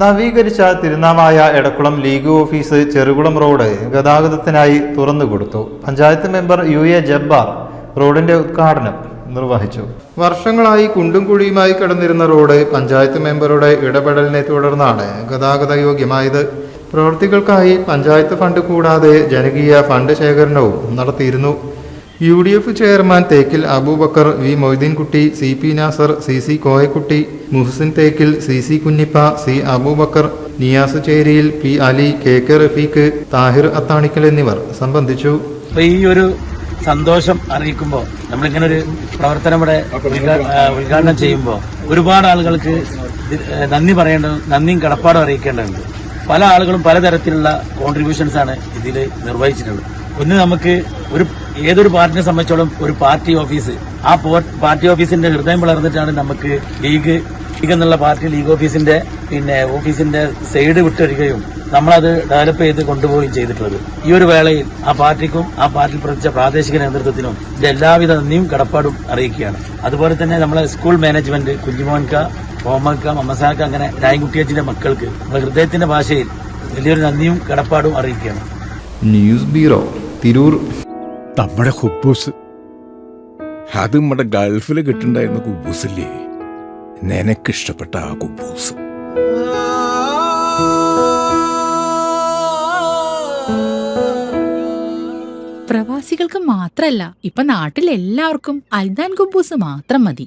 നവീകരിച്ച Tirunavaya Edakkulam league office Cherukulam road ഗതാഗതത്തിനായി തുറന്നുകൊടുത്തു. Panchayat member U A Jabbar റോഡിന്റെ ഉദ്ഘാടനം നിർവഹിച്ചു. വർഷങ്ങളായി കുണ്ടും കുഴിയുമായി കിടന്നിരുന്ന റോഡ് പഞ്ചായത്ത് മെമ്പറുടെ ഇടപെടലിനെ തുടർന്നാണ് ഗതാഗത യോഗ്യമായത്. പ്രവൃത്തികൾക്കായി പഞ്ചായത്ത് ഫണ്ട് കൂടാതെ ജനകീയ ഫണ്ട് ശേഖരണവും നടത്തിയിരുന്നു. U D F chairman Thekkil Aboobacker V. Moideenkutty C. P. Nasar C. C. Koyakutty Muhsin Thekkil C. C. Kunhippa C. Aboobacker Niyas Cheriyil P. Ali K. K. Rafeeq Thahir Athanikkal എന്നിവർ സംബന്ധിച്ചു. ഈ ഒരു സന്തോഷം അറിയിക്കുമ്പോൾ നമ്മളിങ്ങനെ ഒരു പ്രവർത്തനം ഇവിടെ ഉദ്ഘാ- ഉദ്ഘാടനം ചെയ്യുമ്പോൾ ഒരുപാട് ആളുകൾക്ക് നന്ദി പറയേണ്ടത് നന്ദിയും കടപ്പാടും അറിയിക്കേണ്ടതുണ്ട്. പല ആളുകളും പലതരത്തിലുള്ള കോൺട്രിബ്യൂഷൻസ് ആണ് ഇതിൽ നിർവഹിച്ചിട്ടുള്ളത്. ഒന്ന് നമുക്ക് ഒരു ഏതൊരു പാർട്ടിനെ സംബന്ധിച്ചോളം ഒരു പാർട്ടി ഓഫീസ്. ആ പാർട്ടി ഓഫീസിന്റെ ഹൃദയം വളർന്നിട്ടാണ് നമുക്ക് ലീഗ് ലീഗ് എന്നുള്ള പാർട്ടി ലീഗ് ഓഫീസിന്റെ പിന്നെ ഓഫീസിന്റെ സൈഡ് വിട്ടൊരികയും നമ്മളത് ഡെവലപ്പ് ചെയ്ത് കൊണ്ടുപോവുകയും ചെയ്തിട്ടുള്ളത്. ഈ ഒരു വേളയിൽ ആ പാർട്ടിക്കും ആ പാർട്ടിയിൽ പ്രവർത്തിച്ച പ്രാദേശിക നേതൃത്വത്തിനും ഇതിന്റെ എല്ലാവിധ നന്ദിയും കടപ്പാടും അറിയിക്കുകയാണ്. അതുപോലെ തന്നെ നമ്മളെ സ്കൂൾ മാനേജ്മെന്റ് കുഞ്ഞുമോൻക ഓമക്ക മമ്മസാക്ക അങ്ങനെ രായൻകുട്ടിയച്ചിന്റെ മക്കൾക്ക് നമ്മുടെ ഹൃദയത്തിന്റെ ഭാഷയിൽ വലിയൊരു നന്ദിയും കടപ്പാടും അറിയിക്കുകയാണ്. ന്യൂസ് ബ്യൂറോ തിരൂർ നമ്മുടെ ഹുബൂസ് അത് നമ്മുടെ ഗൾഫിൽ കിട്ടുണ്ടായിരുന്ന കുബൂസില്ലേ? നിനക്കിഷ്ടപ്പെട്ട ആ കുബൂസ്. പ്രവാസികൾക്ക് മാത്രല്ല ഇപ്പൊ നാട്ടിൽ എല്ലാവർക്കും അൽദാൻ കുബൂസ് മാത്രം മതി.